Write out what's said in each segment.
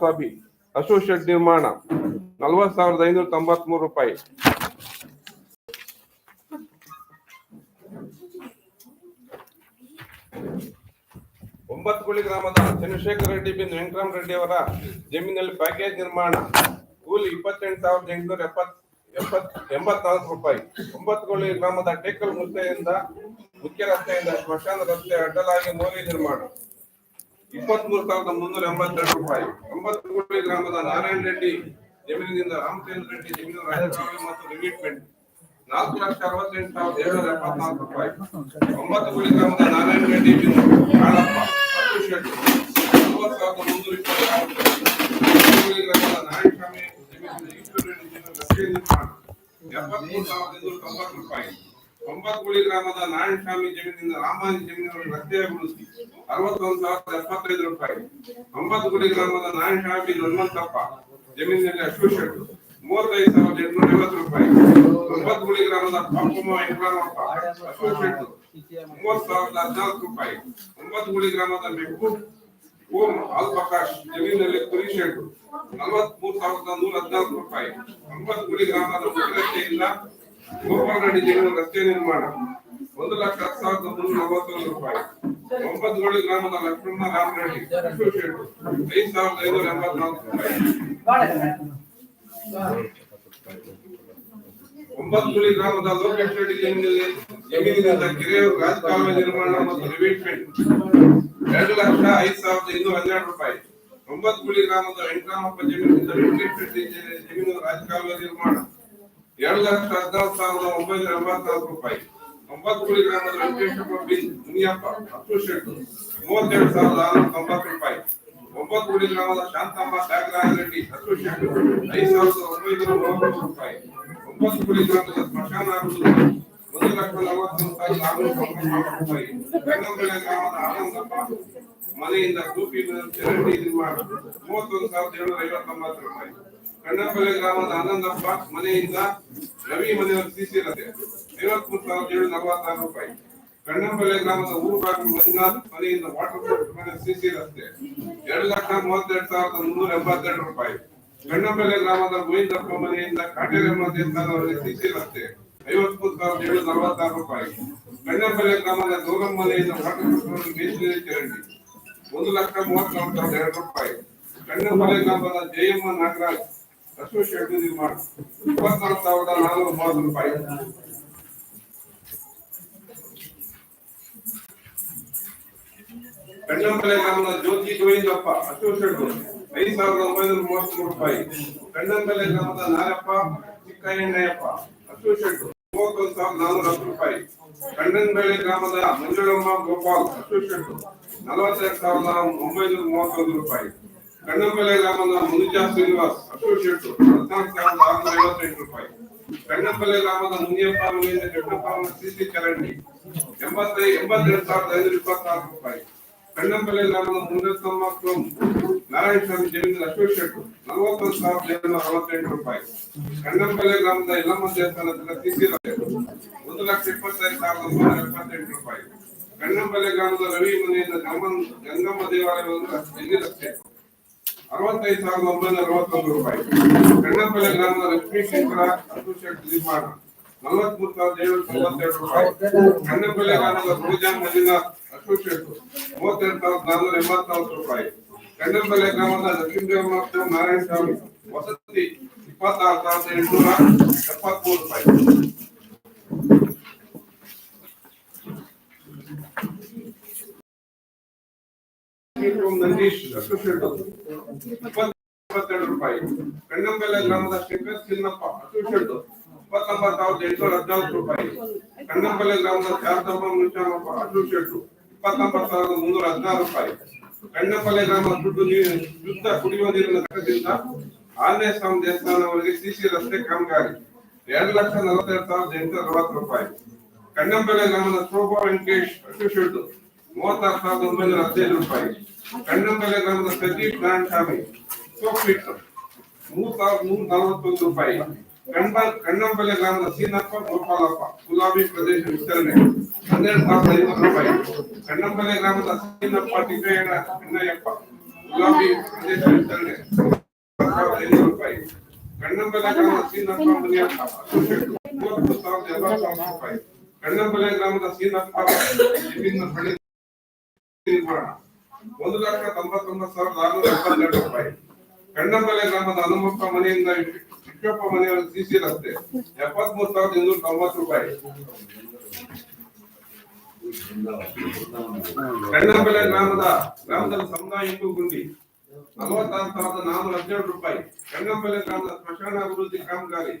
ಸಾಬಿ associate ನಿರ್ಮಾಣ, ನಲವತ್ತು ಸಾವಿರದ ಐನೂರ ತೊಂಬತ್ಮೂರು ರೂಪಾಯಿ. ಒಂಬತ್ತು ಗ್ರಾಮದ ಚಂದ್ರಶೇಖರ ರೆಡ್ಡಿ ಬಿನ್ ವೆಂಕಟರಾಮ ರೆಡ್ಡಿ ಅವರ ಜಮೀನಲ್ಲಿ ಪ್ಯಾಕೇಜ್ ನಿರ್ಮಾಣ, ಕೂಲಿ ಇಪ್ಪತ್ತೆಂಟು ಸಾವಿರದ ಎಂಟುನೂರ ಎಪ್ಪತ್ ಎಪ್ಪತ್ ಎಂಬತ್ನಾಲ್ಕು ರೂಪಾಯಿ. ಒಂಬತ್ತು ಗ್ರಾಮದ ಟೇಕಲ್ ಮುದ್ದೆಯಿಂದ ಮುಖ್ಯ ರಸ್ತೆಯಿಂದ ಸ್ಮಶಾನ ರಸ್ತೆ ಅಡ್ಡಲಾಗಿ ನೋಲಿ ನಿರ್ಮಾಣ. ಇಪ್ಪತ್ಮೂರು ಸಾವಿರದ ಮುನ್ನೂರ ಎಂಬತ್ತೆರಡು ರೂಪಾಯಿ. ಒಂಬತ್ತು ಗ್ರಾಮದ ನಾರಾಯಣ ರೆಡ್ಡಿ, ಜಮೀನಿನಿಂದ ರಾಮಚಂದ್ರ ರೆಡ್ಡಿ ಜಮೀನು ರಾಜಕಾಲುವೆ ಮತ್ತು ರಿಮೀಟ್ಮೆಂಟ್ ನಾಲ್ಕು ಲಕ್ಷ ಅರವತ್ತೆಂಟು ಸಾವಿರದ ಏಳ್ನೂರ ಎಪ್ಪತ್ನಾಲ್ಕು ರೂಪಾಯಿ. ಒಂಬತ್ತು ಗ್ರಾಮದ ನಾರಾಯಣ ರೆಡ್ಡಿ ಕಾಳಪ್ಪ ಹತ್ತು ಸಾವಿರದ ಗ್ರಾಮದ ಎಪ್ಪತ್ಮೂರು ಸಾವಿರದ ಇನ್ನೂರ ತೊಂಬತ್ತು ರೂಪಾಯಿ. ಒಂಬತ್ತು ಗ್ರಾಮದ ನಾರಾಯಣಸ್ವಾಮಿ ಜಮೀನಿನಿಂದ ರಾಮಾನಿ ಜಮೀನಿನ ರಸ್ತೆ ಅಭಿವೃದ್ಧಿ ಅರವತ್ತೊಂದು ಸಾವಿರದ ಎಪ್ಪತ್ತೈದು ರೂಪಾಯಿ. ಒಂಬತ್ತು ಗುಡಿ ಗ್ರಾಮದ ನಾರಾಯಣಸ್ವಾಮಿ ಹನುಮಂತಪ್ಪ ಜಮೀನಿನಲ್ಲಿ ಅಶ್ವಶೆಡ್ ಮೂವತ್ತೈದು ಸಾವಿರದ ಎಂಟುನೂರ ಐವತ್ತು ರೂಪಾಯಿ. ಒಂಬತ್ತು ಗುಡಿ ಗ್ರಾಮದ ಪಂಪಮ್ಮ ವೆಂಕಟರಾಮಪ್ಪ ಅಶ್ವಶೆಡ್ ಮೂವತ್ತು ಸಾವಿರದ ಹದಿನಾಲ್ಕು ರೂಪಾಯಿ. ಒಂಬತ್ತು ಗುಡಿ ಗ್ರಾಮದ ಮೆಹಬೂಬ್ ಓಂ ಅಲ್ ಪ್ರಕಾಶ್ ಜಮೀನಿನಲ್ಲಿ ಕುರಿ ಶೆಡ್ಡು ನಲವತ್ಮೂರು ಸಾವಿರದ ನೂರ ಹದಿನಾಲ್ಕು ರೂಪಾಯಿ. ಒಂಬತ್ತು ಗುಡಿ ಗ್ರಾಮದ ಮುಖ್ಯರಸ್ತೆಯಿಂದ ಗೋಪಾಲರೆಡ್ಡಿ ಜಮೀನು ರಸ್ತೆ ನಿರ್ಮಾಣ. ಒಂದು ಲಕ್ಷ ಹತ್ತು ಸಾವಿರದ ಮುನ್ನೂರ ನಲವತ್ತೊಂದು ರೂಪಾಯಿ. ಒಂಬತ್ತು ಗ್ರಾಮದ ಲಕ್ಷ್ಮಣ ರಾಮರೆಡ್ಡಿ ಐದು ಸಾವಿರದ ಐನೂರ ಎಂಬತ್ನಾಲ್ಕು ರೂಪಾಯಿ ಒಂಬತ್ತು ಗುಳಿ ಗ್ರಾಮದ ಲೋಕೇಶ್ ರೆಡ್ಡಿ ಜಮೀನಿನಿಂದ ರಾಜಕಾಲುವೆ ನಿರ್ಮಾಣ ಮತ್ತು ರಿವೀಟ್ಮೆಂಟ್ ಎರಡು ಲಕ್ಷ ಐದು ಸಾವಿರದ ಇನ್ನೂರ ಹನ್ನೆರಡು ರೂಪಾಯಿ. ಒಂಬತ್ತು ಗುಳಿ ಗ್ರಾಮದ ವೆಂಕಟರಾಮಪ್ಪ ಜಮೀನಿನಿಂದ ರಿವೀಟ್ಮೆಂಟ್ ಜಮೀನು ರಾಜಕಾಲುವೆ ನಿರ್ಮಾಣ. ಎರಡು ಲಕ್ಷ ಹದಿನಾಲ್ಕು ಸಾವಿರದ ಒಂಬೈನೂರ ಎಂಬತ್ನಾಲ್ಕು ರೂಪಾಯಿ. ಒಂಬತ್ತು ಗುಳಿ ಗ್ರಾಮದ ವೆಂಕಟೇಶಪ್ಪ ಬಿನ್ ಮುನಿಯಪ್ಪ ಹತ್ತು ಶೆಡ್ ಮೂವತ್ತೆರಡು ಸಾವಿರದ ಆರುನೂರ ತೊಂಬತ್ತು ರೂಪಾಯಿ. ಗ್ರಾಮದ ಶಾಂತಮ್ಮ ತ್ಯಾಗರಾಜ ರೆಡ್ಡಿ ಹತ್ತು ಶೆಡ್ ಐದು ಸಾವಿರದ ಒಂಬೈನೂರ ರೂಪಾಯಿ. ಒಂಬತ್ತು ಗುಡಿ ಗ್ರಾಮದ ಸ್ಮಶಾನ ಒಂದು ಲಕ್ಷ ನಲವತ್ತೊಂದು ಸಾವಿರದ ರೂಪಾಯಿ. ಬೆಂಗಳೂರಿನ ಗ್ರಾಮದ ಆನಂದಪ್ಪ, ಮನೆಯಿಂದ ಕೂಪಿ ಚರಂಡಿ ನಿರ್ಮಾಣ, ಮೂವತ್ತೊಂದು ಸಾವಿರದ ಏಳುನೂರ ಐವತ್ತೊಂಬತ್ತು ರೂಪಾಯಿ. ಕಣ್ಣಪಲ್ಲೆ ಗ್ರಾಮದ ಆನಂದಪ್ಪ, ಮನೆಯಿಂದ ರವಿ ಮನೆ ಸಿಸಿ ರಸ್ತೆ ಐವತ್ಮೂರು ಸಾವಿರದ ಏಳು ನಲವತ್ತಾರು ರೂಪಾಯಿ. ಕಣ್ಣಂಬಲೆ ಗ್ರಾಮದ ಊರುಬಾಗಿಲು ಮಂಜುನಾಥ್ ಮನೆಯಿಂದ ವಾಟರ್ ಬೋಟ್ ಮನೆ ಸಿಸಿ ರಸ್ತೆ ಎರಡು ಲಕ್ಷ ಮೂವತ್ತೆರಡು ಸಾವಿರದ ಮುನ್ನೂರ ಎಂಬತ್ತೆರಡು ರೂಪಾಯಿ. ಕಣ್ಣಂಬಲೆ ಗ್ರಾಮದ ಗೋವಿಂದಪ್ಪ ಮನೆಯಿಂದ ಕಾಟೇರಮ್ಮ ದೇವಸ್ಥಾನವರೆಗೆ ಸಿಸಿ ರಸ್ತೆ ಐವತ್ಮೂರು ಸಾವಿರದ ಏಳು ನಲವತ್ತಾರು ರೂಪಾಯಿ. ಕಣ್ಣಂಬಲೆ ಗ್ರಾಮದ ಗೌರಮ್ಮ ಮನೆಯಿಂದ ವಾಟರ್ ಬೋಟ್ ಮೇಲ್ನಿರಿ ಚರಂಡಿ. ಒಂದು ಲಕ್ಷ ಮೂವತ್ನಾಲ್ಕು ಸಾವಿರದ ಎರಡು ರೂಪಾಯಿ. ಕಣ್ಣಂಬಲೆ ಗ್ರಾಮದ ಜಯಮ್ಮ ನಾಗರಾಜ್ ಅಸೋಸಿಯೇಟ್ ನಿರ್ಮಾಣ ಇಪ್ಪತ್ನಾಲ್ಕು ಸಾವಿರದ ನಾನ್ನೂರ ಮೂವತ್ತು ರೂಪಾಯಿ ಕಣ್ಣಂಬಲೆ ಗ್ರಾಮದ ಜ್ಯೋತಿ ಗೋವಿಂದಪ್ಪ ಅಸೋಸಿಯೇಟ್ ಐದು ಸಾವಿರದ ಒಂಬೈನೂರ ಮೂವತ್ಮೂರು ರೂಪಾಯಿ ಕಣ್ಣಂಬಲೆ ಗ್ರಾಮದ ನಾರಪ್ಪ ಚಿಕ್ಕಯ್ಯಣ್ಣಯ್ಯಪ್ಪ ಅಸೋಸಿಯೇಟ್ ಮೂವತ್ತೊಂದು ಸಾವಿರದ ನಾನ್ನೂರ ಹತ್ತು ರೂಪಾಯಿ ಕಣ್ಣಂಬೆಲೆ ಗ್ರಾಮದ ಮಂಜುಳಮ್ಮ ಗೋಪಾಲ್ ಅಸೋಸಿಯೇಟ್ ನಲವತ್ತೆರಡು ಸಾವಿರದ ಒಂಬೈನೂರ ಮೂವತ್ತೊಂದು ರೂಪಾಯಿ ಕಣ್ಣಂಬೆಲೆ ಗ್ರಾಮದ ಮುನಿಜಾ ಶ್ರೀನಿವಾಸ್ ಐವತ್ತೆಂಟು ರೂಪಾಯಿ ಗ್ರಾಮದ ಮುನಿಯಪ್ಪ ಮನೆಯಿಂದ ಎಂಬತ್ತೈ ಎಂಬತ್ತೆರಡು ಸಾವಿರದ ರೂಪಾಯಿ ಕಣ್ಣಂಬೆಲೆ ಗ್ರಾಮದ ಮುನಿರತ್ನಮ್ಮ ಕ್ರೋಮ್ ನಾರಾಯಣ ಸ್ವಾಮಿ ಜಮೀನು ಅಸೋಸಿಯೇಟ್ ನಲವತ್ತೊಂದು ಅರವತ್ತೆಂಟು ರೂಪಾಯಿ. ಕಣ್ಣಂಬೆಲೆ ಗ್ರಾಮದ ಯಲ್ಲಮ್ಮ ದೇವಸ್ಥಾನದ ಸಿಸಿ ರಸ್ತೆ ಒಂದು ಲಕ್ಷ ಇಪ್ಪತ್ತೈದು ರೂಪಾಯಿ ಕಣ್ಣಂಬೆಲೆ ಗ್ರಾಮದ ರವಿ ಮನೆಯಿಂದ ಗಂಗಮ್ಮ ದೇವಾಲಯವನ್ನು ರಸ್ತೆ ರಸ್ತೆ ಅರವತ್ತೈದು ಸಾವಿರದ ಒಂಬೈನೂರ ಅರವತ್ತೊಂದು ರೂಪಾಯಿ. ಕಣ್ಣಂಬೆಲೆ ಗ್ರಾಮದ ಲಕ್ಷ್ಮೀ ಶಂಕರ ಅಸೋಸಿಯೇಟ್ ನಿರ್ಮಾಣ. ನಲವತ್ಮೂರು ಸಾವಿರದ ಏಳು ತೊಂಬತ್ತೆರಡು ರೂಪಾಯಿ. ಕಣ್ಣಂಬೆಲೆ ಗ್ರಾಮದ ರೋಜಾ ಮಂಜುನಾಥ್ ಅಸೋಸಿಯೇಟ್ ಮೂವತ್ತೆರಡು ಸಾವಿರದ ನಾನ್ನೂರ ಎಂಬತ್ನಾಲ್ಕು ರೂಪಾಯಿ. ಕಣ್ಣಂಬೆಲೆ ಗ್ರಾಮದ ಲಕ್ಷ್ಮೀದೇವ ನಾರಾಯಣ ಸ್ವಾಮಿ ವಸತಿ ಇಪ್ಪತ್ತಾರು ಸಾವಿರದ ಎಂಟುನೂರ ಎಪ್ಪತ್ಮೂರು ರೂಪಾಯಿ. ನಂದೀಶ್ ಅಸೋಸಿಯೇಟ್ ಇಪ್ಪತ್ತು ಇಪ್ಪತ್ತೆರಡು ರೂಪಾಯಿ. ಕಣ್ಣಂಬೆಲೆ ಗ್ರಾಮದ ಶಂಕರ್ ಚಿನ್ನಪ್ಪ ಅಸೋಸಿಯೇಟ್ ಇಪ್ಪತ್ತೊಂಬತ್ತು ಸಾವಿರದ ಎಂಟುನೂರ ಹದಿನಾಲ್ಕು ರೂಪಾಯಿ. ಕಣ್ಣಂಬೆಲೆ ಗ್ರಾಮದ ಶಾರದಮ್ಮ ಮುನಿಶಾಮಪ್ಪ ಅಸೋಸಿಯೇಟ್ ಇಪ್ಪತ್ತೊಂಬತ್ತು ಸಾವಿರದ ಮುನ್ನೂರ ಹದಿನಾರು ರೂಪಾಯಿ. ಕಣ್ಣಂಬಲೆ ಗ್ರಾಮದ ದುಡ್ಡು ಶುದ್ಧ ಕುಡಿಯುವ ನೀರಿನ ಘಟಕದಿಂದ ಆಂಜನೇಯ ಸ್ವಾಮಿ ದೇವಸ್ಥಾನವರೆಗೆ ಸಿಸಿ ರಸ್ತೆ ಕಾಮಗಾರಿ. ಎರಡು ಲಕ್ಷ ನಲವತ್ತೆರಡು ಸಾವಿರದ ಎಂಟುನೂರ ಅರವತ್ತು ರೂಪಾಯಿ. ಕಣ್ಣಂಬೆಲೆ ಗ್ರಾಮದ ಶೋಭಾ ವೆಂಕಟೇಶ್ ಅಸೋಸಿಯೇಟ್ ಮೂವತ್ತಾರು ಸಾವಿರದ ಒಂಬೈನೂರ ಹದಿನೈದು ರೂಪಾಯಿ. ಕಣ್ಣಂಬೆಲೆ ಗ್ರಾಮದ ಪ್ರದೀಪ್ ನಾರಾಯಣಸ್ವಾಮಿ ಸೋಫಿಟ್ ಮೂರ್ ಸಾವಿರದ ನೂರ ನಲವತ್ತೊಂದು ರೂಪಾಯಿ ಕಣ್ಬ ಕಣ್ಣಂಬೆಲೆ ಗ್ರಾಮದ ಸೀನಪ್ಪ ಗೋಪಾಲಪ್ಪ ಗುಲಾಬಿ ಪ್ರದೇಶ ವಿಸ್ತರಣೆ ಹನ್ನೆರಡು ಸಾವಿರದ ಐನೂರು ರೂಪಾಯಿ ಕಣ್ಣಂಬೆಲೆ ಗ್ರಾಮದ ಸೀನಪ್ಪ ಟಿಕಯ್ಯಣ್ಣ ಅಣ್ಣಯ್ಯಪ್ಪ ಗುಲಾಬಿ ಪ್ರದೇಶ ವಿಸ್ತರಣೆ ಸಾವಿರದ ಐನೂರು ರೂಪಾಯಿ ಕಣ್ಣಂಬೆಲೆ ಗ್ರಾಮದ ಸೀನಪ್ಪ ಮುನಿಯಪ್ಪ ಮೂವತ್ತು ಸಾವಿರದ ಎಂಬತ್ತು ರೂಪಾಯಿ ಕಣ್ಣಂಬೆಲೆ ಗ್ರಾಮದ ಸೀನಪ್ಪ ಜಮೀನು ಹಳ್ಳಿ ನಿರ್ಮಾಣ ಒಂದು ಲಕ್ಷ ತೊಂಬತ್ತೊಂಬತ್ತು ಸಾವಿರದ ಆರುನೂರ ಎಪ್ಪತ್ತೆರಡು ರೂಪಾಯಿ. ಕಣ್ಣಂಬಲೆ ಗ್ರಾಮದ ಹನುಮಪ್ಪ ಮನೆಯಿಂದ ವಿಶ್ವಪ್ಪ ಮನೆಯವರ ಸಿಸಿ ರಸ್ತೆ. ಎಪ್ಪತ್ಮೂರು ಸಾವಿರದ ಇನ್ನೂರ ತೊಂಬತ್ತು ರೂಪಾಯಿ. ಕಣ್ಣಂಬಲೆ ಗ್ರಾಮದ, ಗ್ರಾಮದಲ್ಲಿ ಸಮುದಾಯ ಹಿಂದೂ ಗುಂಡಿ. ನಲವತ್ತಾರು ಸಾವಿರದ ನಾನೂರ ಹದಿನೇಳು ರೂಪಾಯಿ. ಕಣ್ಣಂಬಲೆ ಗ್ರಾಮದ ಸ್ಮಶಾನ ಅಭಿವೃದ್ಧಿ ಕಾಮಗಾರಿ.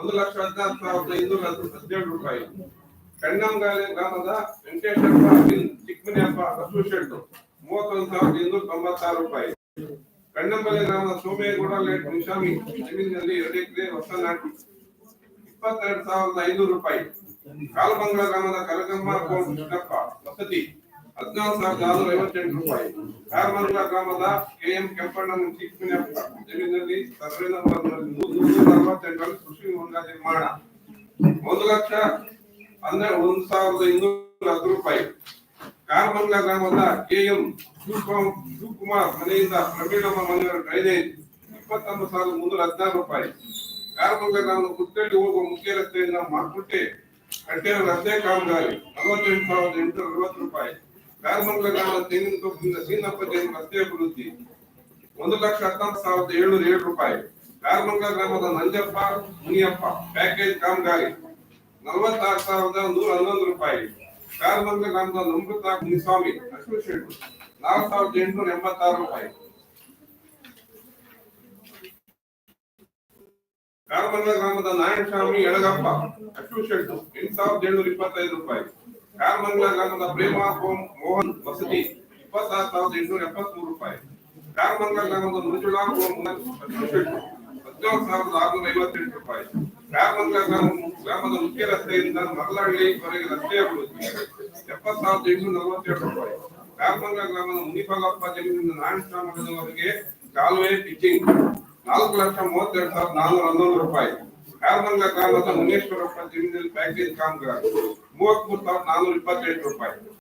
ಒಂದು ಲಕ್ಷ ಹದಿನಾರು ಸಾವಿರದ ಇನ್ನೂರ ಹದಿನೇಳು ರೂಪಾಯಿ. ಕಣ್ಣಂಗಾಲೆ ಗ್ರಾಮದ ವೆಂಕಟೇಶಪ್ಪ ಅನಿಲ್ ಚಿಕ್ಕಮನೆಯಪ್ಪ ಶೆಡ್ ಮೂವತ್ತೊಂದು ಸಾವಿರದ ಇನ್ನೂರ ತೊಂಬತ್ತಾರು ರೂಪಾಯಿ. ಕಣ್ಣಂಬಲೆ ಗ್ರಾಮದ ಸೋಮೇಗೌಡ ಲೇಟ್ ನಿಶಾಮಿ ಜಮೀನಿನಲ್ಲಿ ಎರಡು ಎಕರೆ ಹೊಸ ನಾಟಿ. ಇಪ್ಪತ್ತೆರಡು ಸಾವಿರದ ಐನೂರು ರೂಪಾಯಿ. ಕಾಲಮಂಗಲ ಗ್ರಾಮದ ಕರಗಮ್ಮ ಕೃಷ್ಣಪ್ಪ ವಸತಿ. ಹದಿನಾಲ್ಕು ಸಾವಿರದ ಆರುನೂರ ಐವತ್ತೆಂಟು ರೂಪಾಯಿ. ಕಾರಮಂಗಲ ಗ್ರಾಮದ ಕೆಎಂ ಕೆಂಪಣ್ಣ ಚಿಕ್ಕಮನೆಯಪ್ಪ ಜಮೀನಿನಲ್ಲಿ ಸರ್ವೆ ನಂಬರ್ ನೂರ ಅರವತ್ತೆಂಟರಲ್ಲಿ ಕೃಷಿ ಹೊಂಡ ನಿರ್ಮಾಣ. ಒಂದು ಲಕ್ಷ ಹನ್ನೆರಡು ಒಂದು ಸಾವಿರದ ಇನ್ನೂರ ಹತ್ತು ರೂಪಾಯಿ. ಕಾರಮಂಗಲ ಗ್ರಾಮದ ಕೆಎಂ ಶಿವಕುಮಾರ್ ಮನೆಯಿಂದ ಪ್ರವೀಣಮ್ಮ ಮನೆಯವರ ಡ್ರೈನೇಜ್ ಇಪ್ಪತ್ತೊಂದು ಸಾವಿರದ ಮುನ್ನೂರ ಹದಿನಾರು ರೂಪಾಯಿ. ಕಾರಮಂಗಲ ಗ್ರಾಮದ ಕುತ್ತಳ್ಳಿ ಹೋಗುವ ಮುಖ್ಯ ರಸ್ತೆಯಿಂದ ಮಾರ್ಕುಟ್ಟೆ ಕಟ್ಟೆಯ ರಸ್ತೆ ಕಾಮಗಾರಿ ನಲವತ್ತೆಂಟು ಸಾವಿರದ ಎಂಟುನೂರ ಅರವತ್ತು ರೂಪಾಯಿ. ಕಾರಮಂಗಲ ಗ್ರಾಮದ ತೆಂಗಿನ ತೋಪಿನಿಂದ ಸೀನಪ್ಪ ಜೈನ್ ರಸ್ತೆ ಅಭಿವೃದ್ಧಿ ಒಂದು ಲಕ್ಷ ಹತ್ತೊಂಬತ್ತು ಸಾವಿರದ ಏಳ್ನೂರ ಏಳು ರೂಪಾಯಿ. ಕಾರಮಂಗಲ ಗ್ರಾಮದ ನಂಜಪ್ಪ, ಮುನಿಯಪ್ಪ ಪ್ಯಾಕೇಜ್ ಕಾಮಗಾರಿ ನಲವತ್ತಾರು ಸಾವಿರದ ನೂರ ಹನ್ನೊಂದು ರೂಪಾಯಿ. ಕಾರಮಂಗಲ ಗ್ರಾಮದ ನಮೃತ ಮುನಿಸ್ವಾಮಿ ಶೆಟ್ಟು ನಾಲ್ಕು ಸಾವಿರದ ಎಂಟುನೂರ ಎಂಬತ್ತಾರು ರೂಪಾಯಿ. ಕಾರ್ಬಂದ ಗ್ರಾಮದ ನಾರಾಯಣಸ್ವಾಮಿ ಎಳಗಪ್ಪ ಅಶ್ವ ಶೆಟ್ಟು ಎಂಟು ಸಾವಿರದ ಏಳ್ನೂರ ಇಪ್ಪತ್ತೈದು ರೂಪಾಯಿ. ಕಾರಮಂಗಲ ಗ್ರಾಮದ ಪ್ರೇಮ ಮೋಹನ್, ವಸತಿ. ಇಪ್ಪತ್ತಾರು ಸಾವಿರದ ಎಂಟುನೂರ ಎಪ್ಪತ್ಮೂರು ರೂಪಾಯಿ. ಕಾರಮಂಗಲ ಗ್ರಾಮದ ಅಶ್ವ ಶೆಟ್ಟು ಹದಿನೇಳು ಸಾವಿರದ ಆರುನೂರ ಐವತ್ತೆಂಟು ರೂಪಾಯಿ. ಕಾರಮಂಗಲ ಗ್ರಾಮ ಗ್ರಾಮದ ಮುಖ್ಯ ರಸ್ತೆಯಿಂದ ಮರಲಹಳ್ಳಿವರೆಗೆ ರಸ್ತೆ ಅಭಿವೃದ್ಧಿ ಎಪ್ಪತ್ತು ಸಾವಿರದ ಎಂಟುನೂರ ನಲವತ್ತೆರಡು ರೂಪಾಯಿ. ಕಾರಮಂಗಲ ಗ್ರಾಮದ ಮುನಿಪಾಲಪ್ಪ ಜಮೀನಿನ ನಾರಾಯಣಸ್ವಾಮಿ ಕಾಲುವೆ ಪಿಚ್ಚಿಂಗ್ ನಾಲ್ಕು ಲಕ್ಷ ಮೂವತ್ತೆರಡು ಸಾವಿರದ ನಾನ್ನೂರ ಹನ್ನೊಂದು ರೂಪಾಯಿ. ಕಾರಮಂಗಲ ಗ್ರಾಮದ ಮುನೇಶ್ವರಪ್ಪ ಜಮೀನಿನಲ್ಲಿ ಪ್ಯಾಕೇಜ್ ಕಾಮಗಾರಿ. ಮೂವತ್ಮೂರು ಸಾವಿರದ ನಾನ್ನೂರ ಇಪ್ಪತ್ತೆಂಟು ರೂಪಾಯಿ.